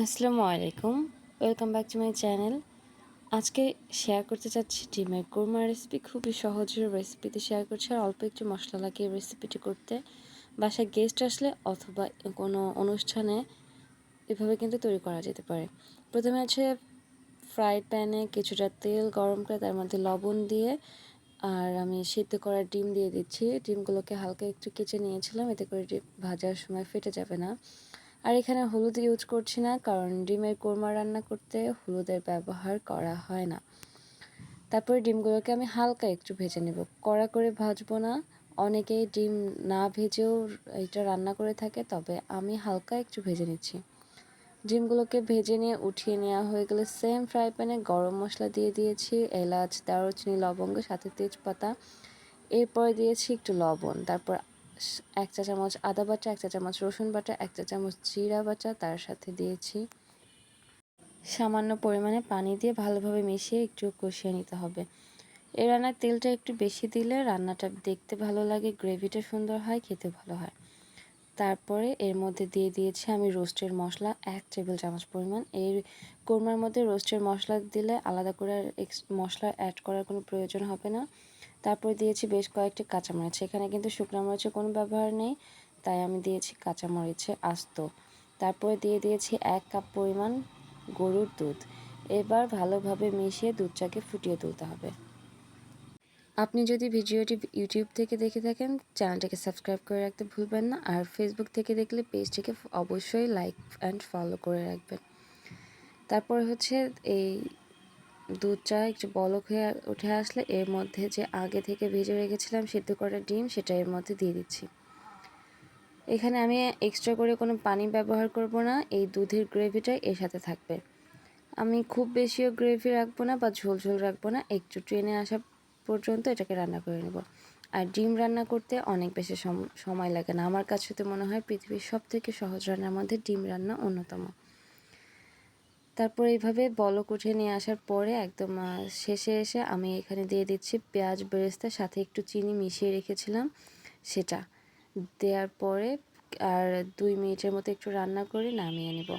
আসসালামু আলাইকুম। Welcome back to my channel আজকে শেয়ার করতে চাচ্ছি ডিমের কোরমা রেসিপি খুবই সহজ রেসিপিতে শেয়ার করছি। আর অল্প একটু মশলা লাগিয়ে রেসিপিটি করতে। বাসায় গেস্ট আসলে অথবা কোনো অনুষ্ঠানে এভাবে কিন্তু তৈরি করা যেতে পারে। প্রথমে আছে ফ্রাইড প্যানে কিছুটা তেল গরম করে তার মধ্যে লবণ দিয়ে, আর আমি সিদ্ধ করা ডিম দিয়ে দিচ্ছি। ডিমগুলোকে হালকা একটু কেচে নিয়েছিলাম। এতে করে ডিম ভাজার সময় ফেটে যাবে না। আর এখানে হলুদ ইউজ করছি না, কারণ ডিমের কোরমা রান্না করতে হলুদের ব্যবহার করা হয় না। তারপরে ডিমগুলোকে আমি হালকা একটু ভেজে নেব। কড়া করে ভাজবো না অনেকেই ডিম না ভেজেও এটা রান্না করে থাকে, তবে আমি হালকা একটু ভেজে নিচ্ছি। ডিমগুলোকে ভেজে নিয়ে উঠিয়ে নেওয়া হয়ে গেলে সেম ফ্রাই প্যানে গরম মশলা দিয়ে দিয়েছি, এলাচ, দারুচিনি, লবঙ্গ, সাথে তেজপাতা। এরপর দিয়েছি একটু লবণ। তারপর এক চা চামচ আদা বাটা, এক চা চামচ রসুন বাটা, এক চা চামচ জিরা বাটা, তার সাথে দিয়েছি। সামান্য পরিমাণে পানি দিয়ে ভালোভাবে মিশিয়ে একটু কষিয়ে নিতে হবে। এই রান্নার তেলটা একটু বেশি দিলে রান্নাটা দেখতে ভালো লাগে, গ্রেভিটা সুন্দর হয় খেতে ভালো হয়। তারপরে এর মধ্যে দিয়ে দিয়েছি আমি রোস্টের মশলা এক টেবিল চামচ পরিমাণ। এই কোরমার মধ্যে রোস্টের মশলা দিলে আলাদা করে এক্স মশলা অ্যাড করার কোনো প্রয়োজন হবে না। তারপরে দিয়েছি বেশ কয়েকটি কাঁচামরিচ। এখানে কিন্তু শুকনো মরিচের কোনো ব্যবহার নেই, তাই আমি দিয়েছি কাঁচামরিচে আস্ত। তারপরে দিয়ে দিয়েছি এক কাপ পরিমাণ গরুর দুধ। এবার ভালোভাবে মিশিয়ে দুধটাকে ফুটিয়ে তুলতে হবে। আপনি যদি ভিডিওটি ইউটিউব থেকে দেখে থাকেন, চ্যানেলটিকে সাবস্ক্রাইব করে রাখতে ভুলবেন না। আর ফেসবুক থেকে দেখলে পেজটিকে অবশ্যই লাইক অ্যান্ড ফলো করে রাখবেন। তারপর হচ্ছে এই দুধটা একটু বলক হয়ে উঠে আসলে এর মধ্যে যে আগে থেকে ভেজে রেখেছিলাম সিদ্ধ করা ডিম, সেটা এর মধ্যে দিয়ে দিচ্ছি। এখানে আমি এক্সট্রা করে কোনো পানি ব্যবহার করব না, এই দুধের গ্রেভিটাই এর সাথে থাকবে। আমি খুব বেশিও গ্রেভি রাখব না বা ঝোল ঝোল রাখব না, একটু ট্রেনে আসা পর্যন্ত এটাকে রান্না করে নেব। আর ডিম রান্না করতে অনেক বেশি সময় লাগে না। আমার কাছে তো মনে হয় পৃথিবীর সব থেকে সহজ রান্নার মধ্যে ডিম রান্না অন্যতম। তারপর এইভাবে বলক উঠে নিয়ে আসার পরে একদম শেষে এসে আমি এখানে দিয়ে দিচ্ছি পেঁয়াজ বেরেস্তার সাথে একটু চিনি মিশিয়ে রেখেছিলাম সেটা। দেওয়ার পরে আর দুই মিনিটের মতো একটু রান্না করে নামিয়ে নেব।